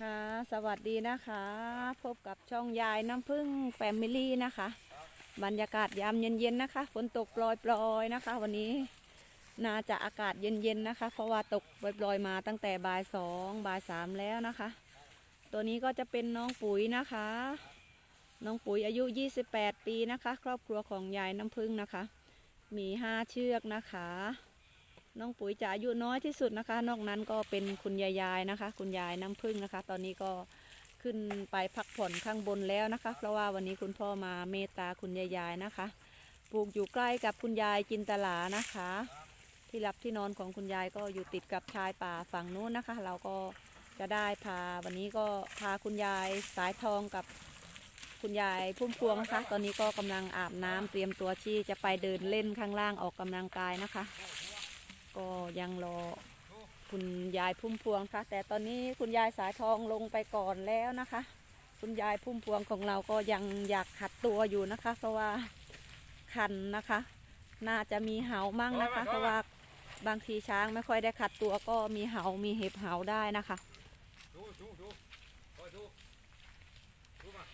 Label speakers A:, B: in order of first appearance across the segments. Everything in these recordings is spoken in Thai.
A: ค่ะ สวัสดีนะคะ พบกับช่องยายน้ำพึ่งแฟมิลี่นะคะ บรรยากาศยามเย็นๆนะคะ ฝนตกปลอยๆนะคะ วันนี้น่าจะอากาศเย็นๆนะคะ เพราะว่าตกปลอยๆมาตั้งแต่บ่ายสองบ่ายสามแล้วนะคะ ตัวนี้ก็จะเป็นน้องปุ๋ยนะคะ น้องปุ๋ยอายุ 28 ปีนะคะ ครอบครัวของยายน้ำพึ่งนะคะ มีห้าเชือกนะคะ น้องปุ๋ยจะอายุน้อยที่สุดนะคะ นอกนั้นก็เป็นคุณยายๆนะคะ คุณยายน้ำพึ่งนะคะ ตอนนี้ก็ขึ้นไปพักผ่อนข้างบนแล้วนะคะ เพราะว่าวันนี้คุณพ่อมาเมตตาคุณยายๆนะคะ ปลูกอยู่ใกล้กับคุณยายจินตลานะคะ ที่รับที่นอนของคุณยายก็อยู่ติดกับชายป่าฝั่งนู้นนะคะ เราก็จะได้พาวันนี้ก็พาคุณยายสายทองกับคุณยายพุ่มพวงนะคะ ตอนนี้ก็กำลังอาบน้ำเตรียมตัวที่จะไปเดินเล่นข้างล่างออกกำลังกายนะคะ ก็ยังรอคุณยายพุ่มพวงค่ะ แต่ตอนนี้คุณยายสายทองลงไปก่อนแล้วนะคะ คุณยายพุ่มพวงของเราก็ยังอยากขัดตัวอยู่นะคะ เพราะว่าคันนะคะ น่าจะมีเหามั่งนะคะ เพราะว่าบางทีช้างไม่ค่อยได้ขัดตัวก็มีเหามีเห็บเหาได้นะคะ
B: ดูดูดูคอยดูดูมา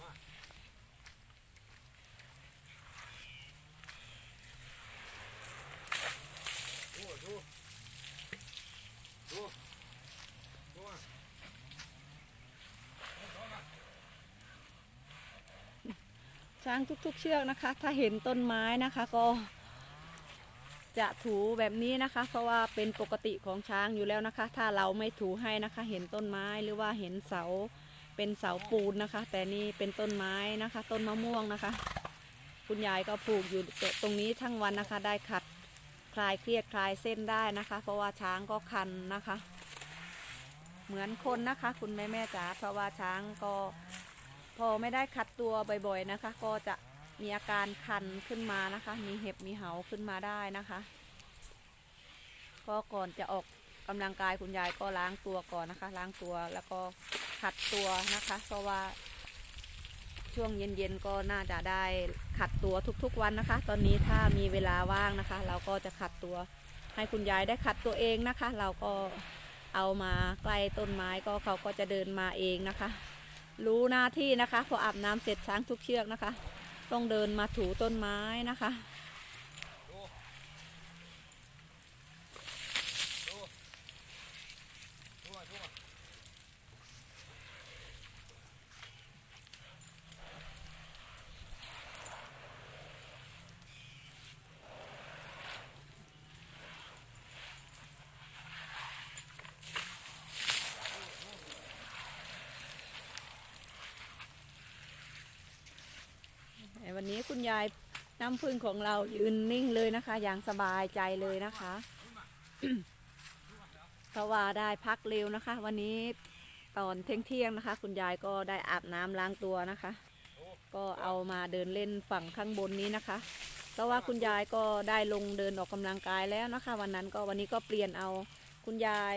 B: มาดูดูดูดูมาดูมา
A: ช้างทุกๆ เชือกนะคะ ถ้าเห็นต้นไม้นะคะก็ จะถูแบบนี้นะคะ เพราะว่าเป็นปกติของช้างอยู่แล้วนะคะ ถ้าเราไม่ถูให้นะคะ เห็นต้นไม้หรือว่าเห็นเสาเป็นเสาปูนนะคะ แต่นี่เป็นต้นไม้นะคะ ต้นมะม่วงนะคะ คุณยายก็ปลูกอยู่ตรงนี้ทั้งวันนะคะ ได้ขัดคลายเครียดคลายเส้นได้นะคะ เพราะว่าช้างก็คันนะคะ เหมือนคนนะคะ คุณแม่แม่จ๋าเพราะว่าช้างก็ พอไม่ได้คัดตัวบ่อยๆนะคะ ก็จะมีอาการคันขึ้นมานะคะ มีเห็บมีเหาขึ้นมาได้นะคะก็ก่อนจะออกกำลังกายคุณยายก็ล้างตัวก่อนนะคะ ล้างตัวแล้วก็ขัดตัวนะคะ เพราะว่าช่วงเย็นๆก็น่าจะได้ขัดตัวทุกๆวันนะคะ ตอนนี้ถ้ามีเวลาว่างนะคะ เราก็จะขัดตัวให้คุณยายได้ขัดตัวเองนะคะ เราก็เอามาใกล้ต้นไม้ก็เขาก็จะเดินมาเองนะคะ รู้หน้าที่นะคะ พออาบน้ำเสร็จช้างทุกเชือกนะคะ ต้องเดินมาถูต้นไม้นะคะ
B: ดูดูดูมาดูมา
A: วันนี้ คุณยายน้ำพึ่งของเรายืนนิ่งเลยนะคะ อย่างสบายใจเลยนะคะเพราะว่าได้พักเร็วนะคะ วันนี้ตอนเที่ยงๆนะคะ คุณยายก็ได้อาบน้ำล้างตัวนะคะ ก็เอามาเดินเล่นฝั่งข้างบนนี้นะคะเพราะว่าคุณยายก็ได้ลงเดินออกกำลังกายแล้วนะคะ วันนั้นก็วันนี้ก็เปลี่ยนเอาคุณยาย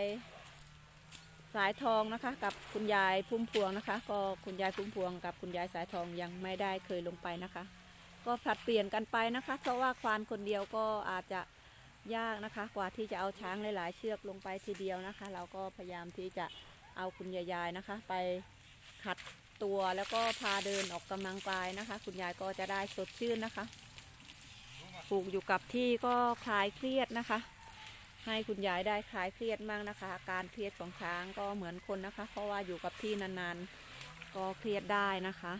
A: สายทองนะคะ กับคุณยายพุ่มพวงนะคะ ก็คุณยายพุ่มพวงกับคุณยายสายทองยังไม่ได้เคยลงไปนะคะ ก็ผลัดเปลี่ยนกันไปนะคะ เพราะว่าควานคนเดียวก็อาจจะยากนะคะ กว่าที่จะเอาช้างหลายๆ เชือกลงไปทีเดียวนะคะ เราก็พยายามที่จะเอาคุณยายๆนะคะ ไปขัดตัวแล้วก็พาเดินออกกำลังกายนะคะ คุณยายก็จะได้สดชื่นนะคะปลูกอยู่กับที่ก็คลายเครียดนะคะ ให้คุณยายได้คลายเครียดมากนะคะ การเครียดของช้างก็เหมือนคนนะคะ เพราะว่าอยู่กับที่นานๆ ก็เครียดได้นะคะ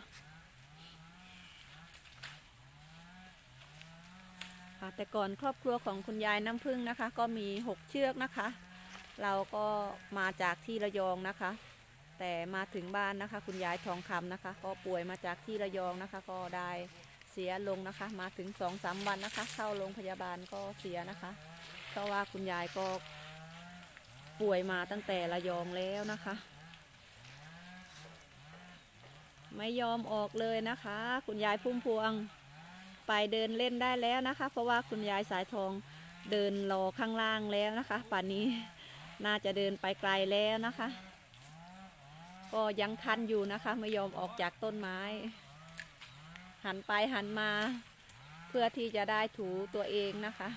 A: ค่ะแต่ก่อนครอบครัวของคุณยายน้ำพึ่งนะคะ ก็มีหกเชือกนะคะ เราก็มาจากที่ระยองนะคะ แต่มาถึงบ้านนะคะ คุณยายทองคำนะคะ ก็ป่วยมาจากที่ระยองนะคะ ก็ได้เสียลงนะคะ มาถึงสองสามวันนะคะ เข้าโรงพยาบาลก็เสียนะคะ เพราะว่าคุณยายก็ป่วยมาตั้งแต่ระยองแล้วนะคะ ไม่ยอมออกเลยนะคะ คุณยายพุ่มพวง ไปเดินเล่นได้แล้วนะคะ เพราะว่าคุณยายสายทองเดินรอข้างล่างแล้วนะคะ ป่านนี้น่าจะเดินไปไกลแล้วนะคะ ก็ยังคันอยู่นะคะไม่ยอมออกจากต้นไม้ หันไปหันมา เพื่อที่จะได้ถูตัวเองนะคะ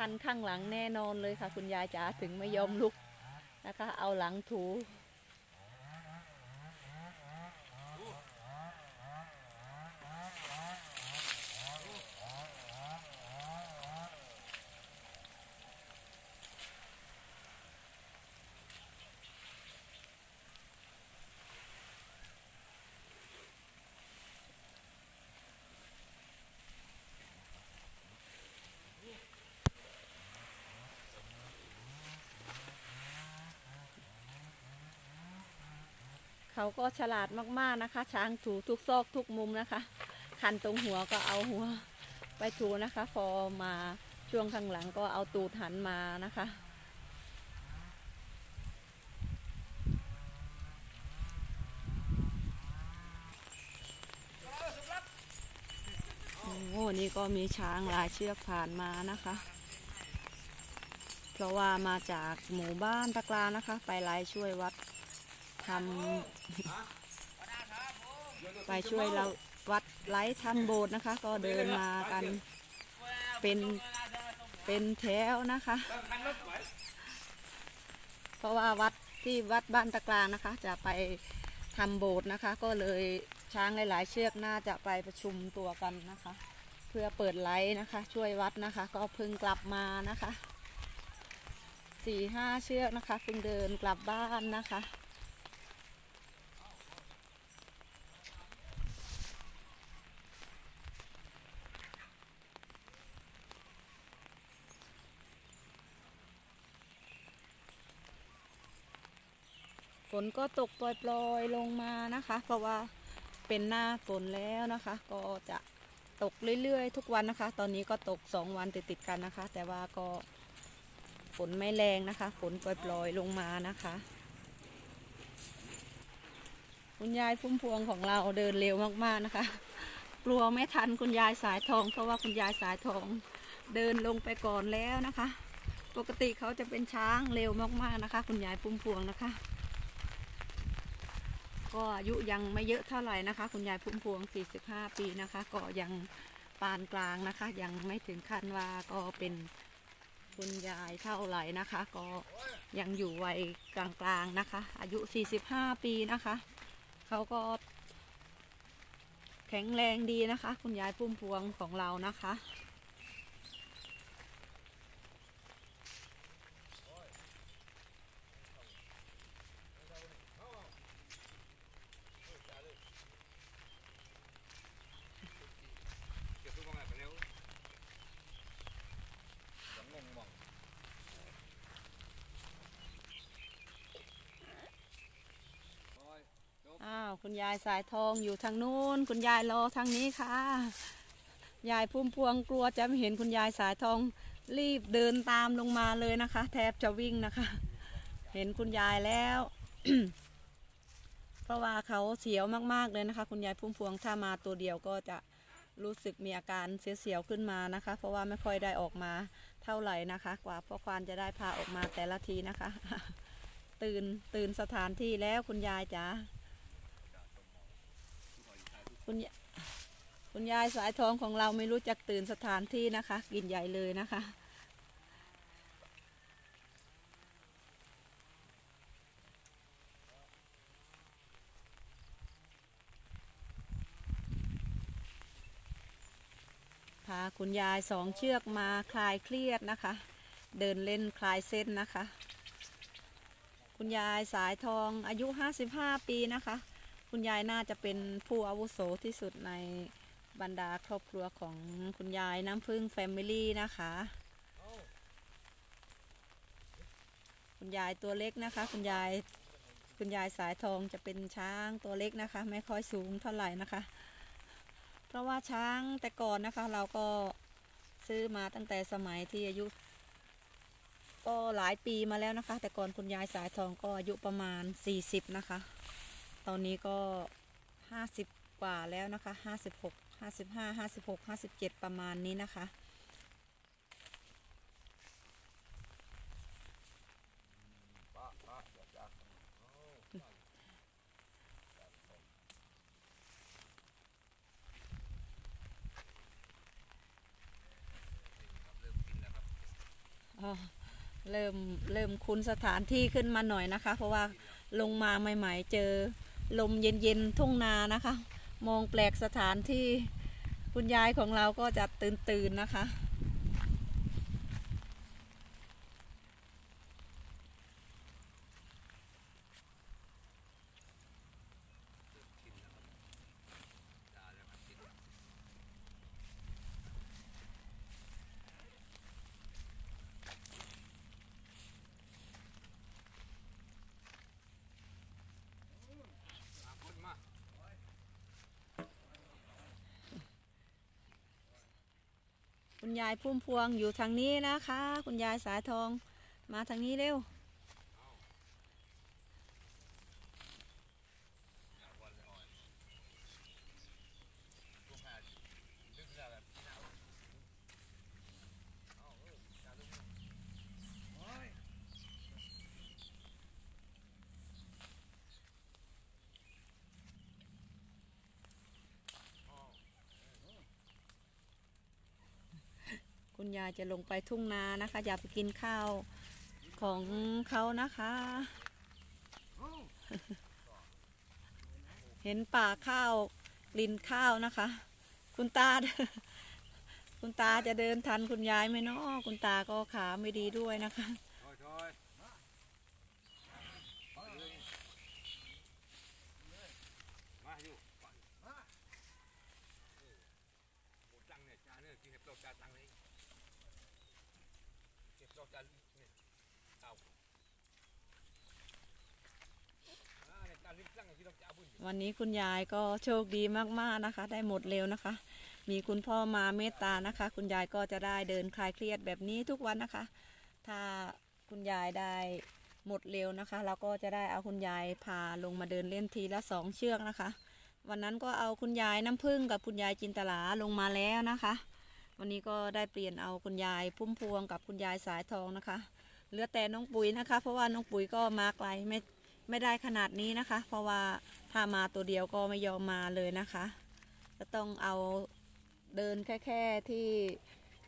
A: คันข้างหลังแน่นอนเลยค่ะ คุณยายจ๋าถึงไม่ยอมลุกนะคะ เอาหลังถู เขาก็ฉลาดมากๆนะคะ ช้างถูทุกซอกทุกมุมนะคะ คันตรงหัวก็เอาหัวไปถูนะคะพอมาช่วงข้างหลังก็เอาตูดหันมานะคะโอ้นี่ก็มีช้างลายเชือกผ่านมานะคะ เพราะว่ามาจากหมู่บ้านตะกลานะคะ ไปไล่ช่วยวัด ทำไปช่วยเราวัดไล่ทำโบสถ์นะคะ ก็เดินมากันเป็นเป็นแถวนะคะ เพราะว่าวัดที่วัดบ้านตะกลางนะคะ จะไปทำโบสถ์นะคะ ก็เลยช้างหลาย ๆ เชือกน่าจะไปประชุมตัวกันนะคะ เพื่อเปิดไลฟ์นะคะ ช่วยวัดนะคะ ก็เพิ่งกลับมานะคะสี่ห้าเชือกนะคะเพิ่งเดินกลับบ้านนะคะ นก็ตกปล่อยๆลงมานะคะ เพราะว่าเป็นหน้าฝนแล้วนะคะ ก็จะตกเรื่อยๆ ทุกวันนะคะ ตอนนี้ก็ตกสองวันติดๆกันนะคะ แต่ว่าก็ฝนไม่แรงนะคะฝนปล่อยๆลงมานะคะ คุณยายพุ่มพวงของเราเดินเร็วมากๆนะคะ กลัวไม่ทันคุณยายสายทอง เพราะว่าคุณยายสายทองเดินลงไปก่อนแล้วนะคะ ปกติเขาจะเป็นช้างเร็วมากๆนะคะ คุณยายพุ่มพวงนะคะ ก็อายุยังไม่เยอะเท่าไหร่นะคะ คุณยายพุ่มพวง 45 ปีนะคะ ก็ยังปานกลางนะคะ ยังไม่ถึงขั้นว่าก็เป็นคุณยายเท่าไหร่นะคะ ก็ยังอยู่วัยกลางๆนะคะ อายุ 45 ปีนะคะเขาก็แข็งแรงดีนะคะ คุณยายพุ่มพวงของเรานะคะ
B: เก็บทุกคนไปเร็วยังงงมอง
A: อ้าวคุณ ยายสายทองอยู่ทางนู้น คุณยายรอทางนี้ค่ะ ยายพุ่มพวงกลัวจะไม่เห็นคุณยายสายทองรีบเดินตามลงมาเลยนะคะ แทบจะวิ่งนะคะ เห็นคุณยายแล้ว เพราะว่าเขาเสียวมากๆเลยนะคะ คุณยายพุ่มพวงถ้ามาตัวเดียวก็จะรู้สึกมีอาการเสียวๆขึ้นมานะคะ เพราะว่าไม่ค่อยได้ออกมาเท่าไหร่นะคะ กว่าพ่อควานจะได้พาออกมาแต่ละทีนะคะ ตื่นตื่นสถานที่แล้วคุณยายจ๋า คุณยคุณยายสายทองของเราไม่รู้จักตื่นสถานที่นะคะ กินใหญ่เลยนะคะ พาคุณยายสองเชือกมาคลายเครียดนะคะ เดินเล่นคลายเส้นนะคะ คุณยายสายทองอายุ 55 ปีนะคะ คุณยายน่าจะเป็นผู้อาวุโสที่สุดในบรรดาครอบครัวของคุณยายน้ำพึ่งแฟมิลี่นะคะ คุณยายตัวเล็กนะคะ คุณยายคุณยายสายทองจะเป็นช้างตัวเล็กนะคะ ไม่ค่อยสูงเท่าไหร่นะคะ เพราะว่าช้างแต่ก่อนนะคะ เราก็ซื้อมาตั้งแต่สมัยที่อายุ ก็หลายปีมาแล้วนะคะ แต่ก่อนคุณยายสายทองก็อายุประมาณ 40 นะคะ อนนี้ก็ห้าสิบกว่าแล้วนะคะห้าสิบหกห้าสิบห้าห้าสิบหกห้าสิบเจ็ดประมาณนี้นะคะ
B: ป้าป้าอเริ่ม
A: เริ่ม เริ่มคุ้นสถานที่ขึ้นมาหน่อยนะคะ เพราะว่าลงมาใหม่ ๆ เจอ ลมเย็นๆทุ่งนานะคะ มองแปลกสถานที่คุณยายของเราก็จะตื่นๆนะคะ
B: มาคนมา
A: คุณยายพุ่มพวงอยู่ทางนี้นะคะ คุณยายสายทองมาทางนี้เร็ว
B: ดึงได้แบบนี้นะเอาเอออย่าดึงนะโอ้ย
A: คุณยายจะลงไปทุ่งนานะคะ อย่าไปกินข้าวของเขานะคะ เห็นป่าข้าวลินข้าวนะคะ คุณตา คุณตาจะเดินทันคุณยายไหมเนาะคุณตาก็ขาไม่ดีด้วยนะคะ
B: ถอยถอยมาอยู่มาโอ้ตังเนี่ยจานเนี่ยกินเห็บตกจานตังเลยเก็บตกจานเนี่ยเอาอ่าเนี่ยจานริมตังที่เราจะเอาบุญอยู่
A: วันนี้คุณยายก็โชคดีมากๆนะคะ ได้หมดเร็วนะคะ มีคุณพ่อมาเมตตานะคะ คุณยายก็จะได้เดินคลายเครียดแบบนี้ทุกวันนะคะ ถ้าคุณยายได้หมดเร็วนะคะ เราก็จะได้เอาคุณยายพาลงมาเดินเล่นทีละสองเชือกนะคะ วันนั้นก็เอาคุณยายน้ำผึ้งกับคุณยายจินตลาลงมาแล้วนะคะ วันนี้ก็ได้เปลี่ยนเอาคุณยายพุ่มพวงกับคุณยายสายทองนะคะ เหลือแต่น้องปุ๋ยนะคะ เพราะว่าน้องปุ๋ยก็มาไกลไม่ ไม่ได้ขนาดนี้นะคะ เพราะว่าถ้ามาตัวเดียวก็ไม่ยอมมาเลยนะคะจะต้องเอาเดินแค่แค่ที่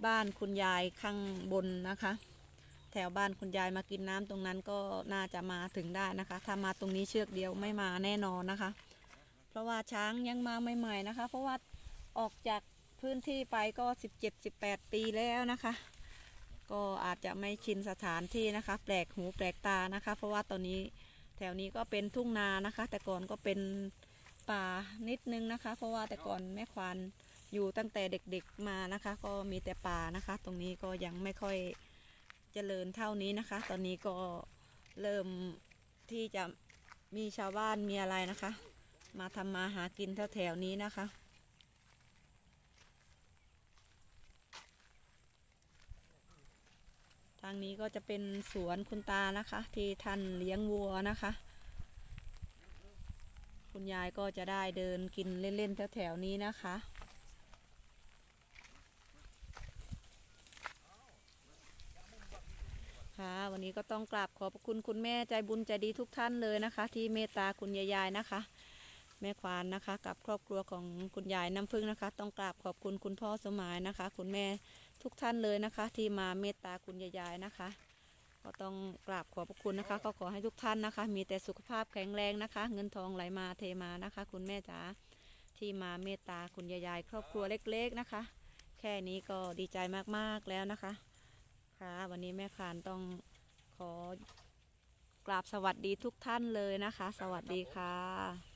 A: บ้านคุณยายข้างบนนะคะ แถวบ้านคุณยายมากินน้ำตรงนั้นก็น่าจะมาถึงได้นะคะ ถ้ามาตรงนี้เชือกเดียวไม่มาแน่นอนนะคะ เพราะว่าช้างยังมาใหม่ๆนะคะ เพราะว่าออกจากพื้นที่ไปก็17-18 ปีแล้วนะคะ ก็อาจจะไม่ชินสถานที่นะคะ แปลกหูแปลกตานะคะ เพราะว่าตอนนี้ ถวนี้ก็เป็นทุ่งนานะคะ แต่ก่อนก็เป็นป่านิดนึงนะคะ เพราะว่าแต่ก่อนแม่ควานอยู่ตั้งแต่เด็กๆมานะคะ ก็มีแต่ป่านะคะ ตรงนี้ก็ยังไม่ค่อยเจริญเท่านี้นะคะ ตอนนี้ก็เริ่มที่จะมีชาวบ้านมีอะไรนะคะ มาทำมาหากินแถวๆนี้นะคะางนี้ก็จะเป็นสวนคุณตานะคะ ที่ท่านเลี้ยงวัวนะคะ คุณยายก็จะได้เดินกินเล่นๆแถวๆนี้นะคะค่ะวันนี้ก็ต้องกราบขอบคุณคุณแม่ใจบุญใจดีทุกท่านเลยนะคะ ที่เมตตาคุณยายๆนะคะ แม่ควานนะคะ กับครอบครัวของคุณยายน้ำพึ่งนะคะ ต้องกราบขอบคุณคุณพ่อสมหมายนะคะ คุณแม่ทุกท่านเลยนะคะ ที่มาเมตตาคุณยายนะคะ ก็ต้องกราบขอบคุณนะคะ ก็ขอให้ทุกท่านนะคะ มีแต่สุขภาพแข็งแรงนะคะ เงินทองไหลมาเทมานะคะ คุณแม่จ๋าที่มาเมตตาคุณยาย ครอบครัวเล็ก ๆนะคะ แค่นี้ก็ดีใจมากๆแล้วนะคะ ค่ะ วันนี้แม่คานต้องขอกราบสวัสดีทุกท่านเลยนะคะ สวัสดีค่ะ